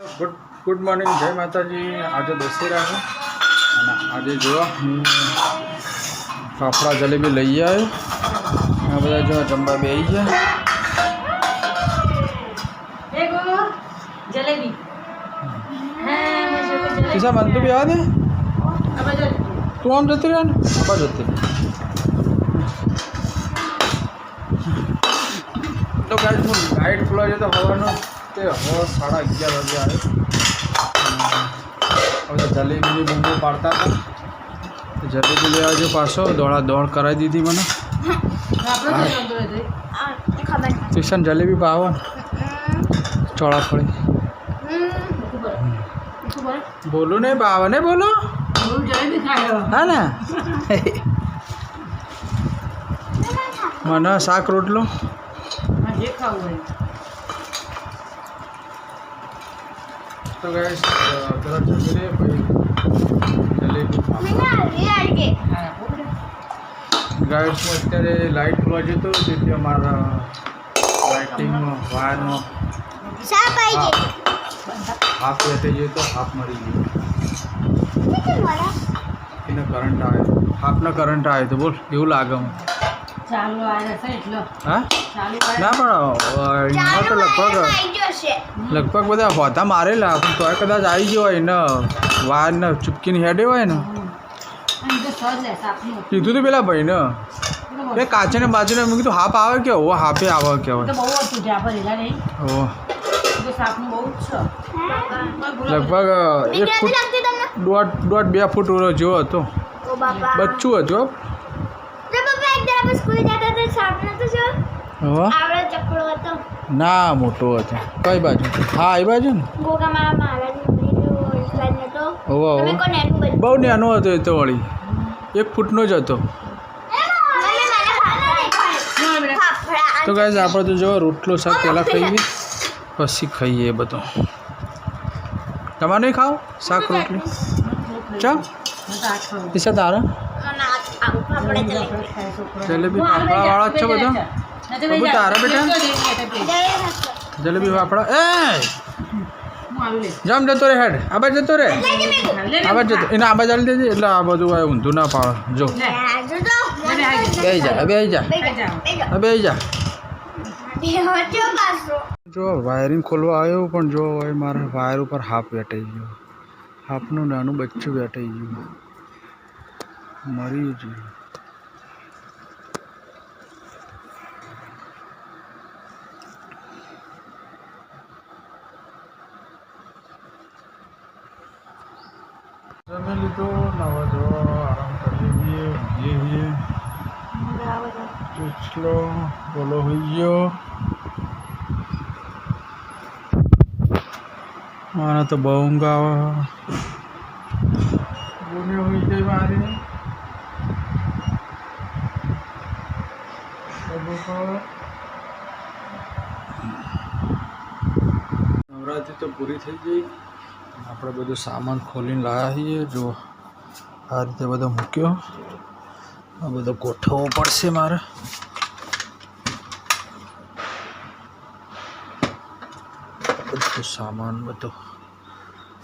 Good good morning जय माता जी आज दशहरा है। आज जो फाफड़ा जलेबी लई आए। बता जो जम्बा बेई है। किसा हम्म। मन तो भी आ दे तू हम जते तो गाइस मु गाइड फुला जे तो भगवान સાડા અગિયાર વાગે આવે હવે જલેબીની બૂમો પાડતા હતા તો જલેબી લેવા જો પાછો દોડા દોડ કરાવી દીધી મને આપણે તો જંતો રહે ટ્યુશન જલેબી પાવો ને ચોળાફળી ऊपर ऊपर બોલું નહીં પાવે ને બોલો हम जलेबी खाए હા ને મને શાક રોટલો हाँ ये खाओ है તો ગાઈસ પેલા જમી લે પછી જલેબી हाँ ગાઈસમાં અત્યારે લાઇટ ખોલવા જતો તેથી અમારા લાઇટિંગમાં વાયરનો હાફ વેટે જઈએ તો હાફ મરી ગયો એને કરંટ આવે હાફનો કરંટ આવે તો બોલ એવું લાગે મને ચાલુ આયા છે એટલો. હા? ના પણ એમાં તો લગભગ લગભગ બધા હોતા મારેલા પણ તોય કદાચ આવી ગયો હોય ને વાયરને ચૂપકીને હેડે હોય ને. કીધું તું પેલા ભાઈ ને એ કાચને બાજુને ને કીધું હાફ આવે કે? ઓ હાફે આવે કે છે. લગભગ એક ફૂટ દોઢ દોઢ બે ફૂટ ઓલો જેવો હતો. બચ્ચું હતું હો. હતો. ના મોટો હતો. કઈ બાજુ? હા એ બાજુ ને? હોવો હોવો. બહુ નાનો હતો એ તો વળી. એક ફૂટનો જ હતો. તો ગાઈઝ આપણે તો જો રોટલો શાક પહેલાં ખાઈએ. પછી ખાઈએ એ બધું. તમારે નહીં ખાવ? શાક રોટલી? ચા? ઈશા તારા? જલેબી ફાફડાવાળા જ છો બધા? બાબુ તારા બેટા? જલેબી ફાફડા એ! જામ જતો રે હેડ. આ બાજુ જતો રે આ બાજુ જતો એને આ બાજુ આલી દેજે એટલે આ બધું આ ઊંધું ના પાડે. જો. બે જા બે જા. આ બે જા. જો વાયરિંગ ખોલવા આવ્યો પણ જો હવે મારા વાયર ઉપર હાફ વેટાઈ ગયો. હાફનું નાનું બચ્ચું વેટાઈ ગયું. મરી ગયું. જમી લીધો નવા જો આરામ કરીએ છીએ ઊંઘીએ છીએ ઉછલો બોલો હોઈ ગયો. મને તો બહુ ઊંઘ આવે. ગુને હોઈ જાય મારી. નવરાત્રી તો પૂરી થઈ ગઈ. આપણે બધું સામાન ખોલીને લાવ્યા છીએ જો આ રીતે બધો મૂક્યો. આ બધો ગોઠવવો પડશે મારે. બધું સામાન બધો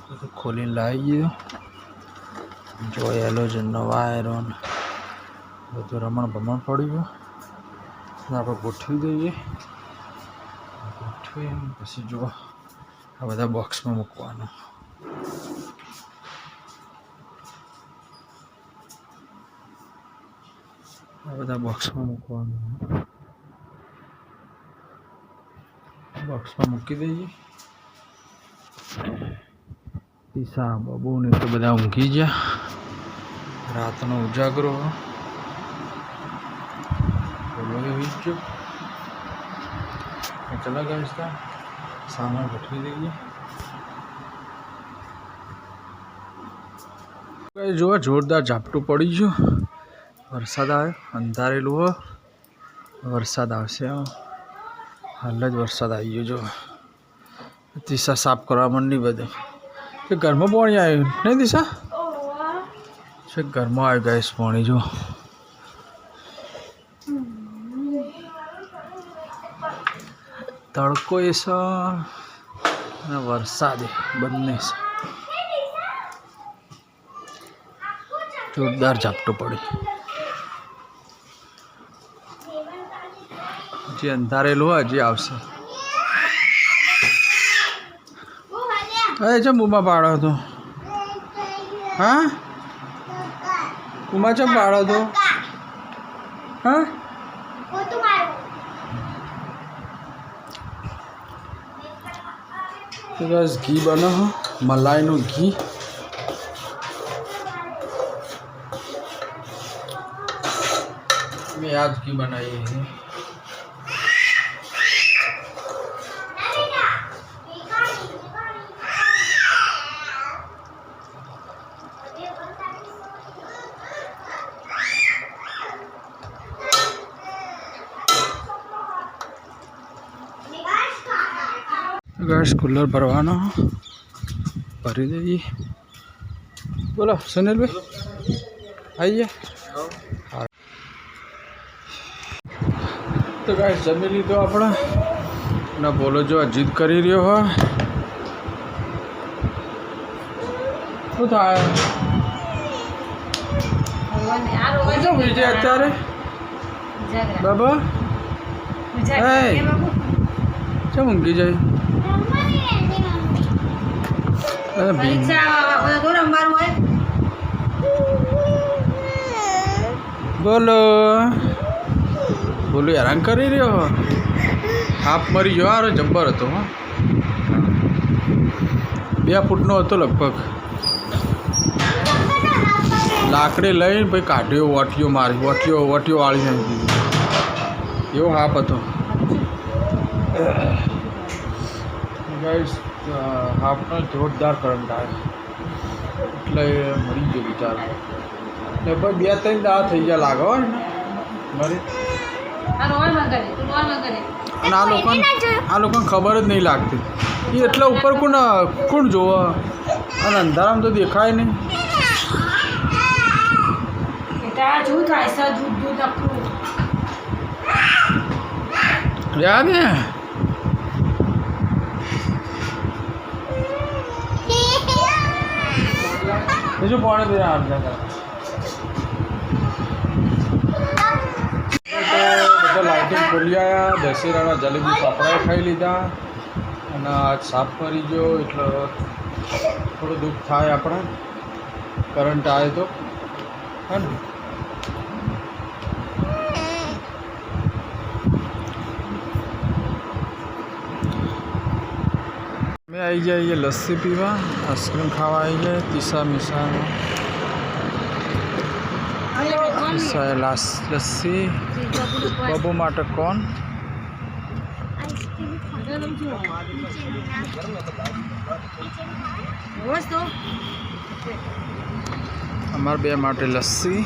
બધું ખોલીને લાવી ગયો જો એલોજનનો વાયરો બધું રમણ ભમણ પડ્યું આપણે ગોઠવી દઈએ. ગોઠવી પછી જો આ બધા બોક્સમાં મૂકવાનું. આ બધા બોક્સમાં મૂકવાનું બોક્સમાં મૂકી દઈએ પીસા બાબુ ને તો બધા ઊંઘી ગયા રાતનો ઉજાગરો બોલો હોઈ ગયો ચલા ગયા હતા સામાન ગોઠવી દઈએ કઈ જુઓ જોરદાર ઝાપટું પડી ગયું વરસાદ આવે અંધારેલું હો. વરસાદ આવશે હાલ જ વરસાદ આવી ગયો જો દિશા સાફ કરવા માંડી બધું. કે ઘરમાં પાણી આવ્યું? નહીં દિશા? છે, ઘરમાં આવી ગઈશ પાણી જો તડકો એ સર. અને વરસાદ બંને છે. જોરદાર ઝાપટો પડ્યો જે અંધારેલું હોય હજી આવશે. અરે, ચમ ઉમા પાડો હતો? હા? ઉમા ચમ પાડો હતો? હા? બસ ઘી બનો મલાઈનું ઘી. મેં આજ ઘી બનાવી છે ગેસ કુલર ભરવાનો ભરી દઈએ બોલો સુનિલભાઈ આવીએ હા તો કાંઈ જમી લીધો આપણે. ના બોલો જો જીદ કરી રહ્યો હોય. શું થાય? શું અત્યારે. બાબા. એય. કેમ ઊંઘી જાય? બોલો. બોલો હેરાન કરી રહ્યો હો. હાફ મરી જો આરો જબ્બર હતો, હો. બે ફૂટનો હતો લગભગ. લાકડી લઈને પછી કાઢ્યો, વટીઓ મારી, વટીઓ વટીઓ વાળી નાખી એવો હાફ હતો. ગાઈસ હાફનો જોરદાર કરંટ આવે. એટલે મરી ગયો બિચારો. લગભગ બે ત્રણ દા થઈ ગયા લાગે ને મરી. અને આ લોકોને આ લોકોને ખબર જ નહીં લાગતી. એ એટલા ઉપર કોણ કોણ જોવે? અને અંધારામાં તો દેખાય નહીં. યાદ ને બીજું પાણી પીને હાથ બધા લાઇટિંગ ખોલી આવ્યા દશેરાના જલેબી પાપડા ખાઈ લીધા. અને આજ સાફ કરી ગયો, એટલે થોડું દુઃખ થાય આપણે. કરંટ આવે તો. હે ને? અમે આવી જાય લસ્સી પીવા આઈસ્ક્રીમ ખાવા આવી જાય તીસા મીસા તીસા લાસ લસ્સી. બબુ માટે કોણ અમાર બે માટે લસ્સી.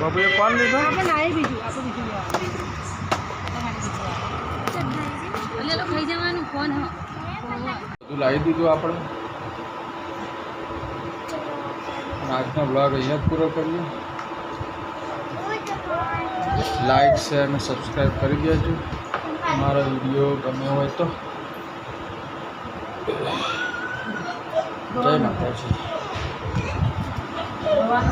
બબુએ કોણ લીધો? ખાઈ જવાનું ફોન હા બધું લાવી દીધું આપણે અને આજનો બ્લોગ અહીંયા જ પૂરો કરીએ લાઈક શેર અને સબસ્ક્રાઈબ કરી દેજો અમારો વીડિયો ગમ્યો હોય તો જય માતાજી ભગવાન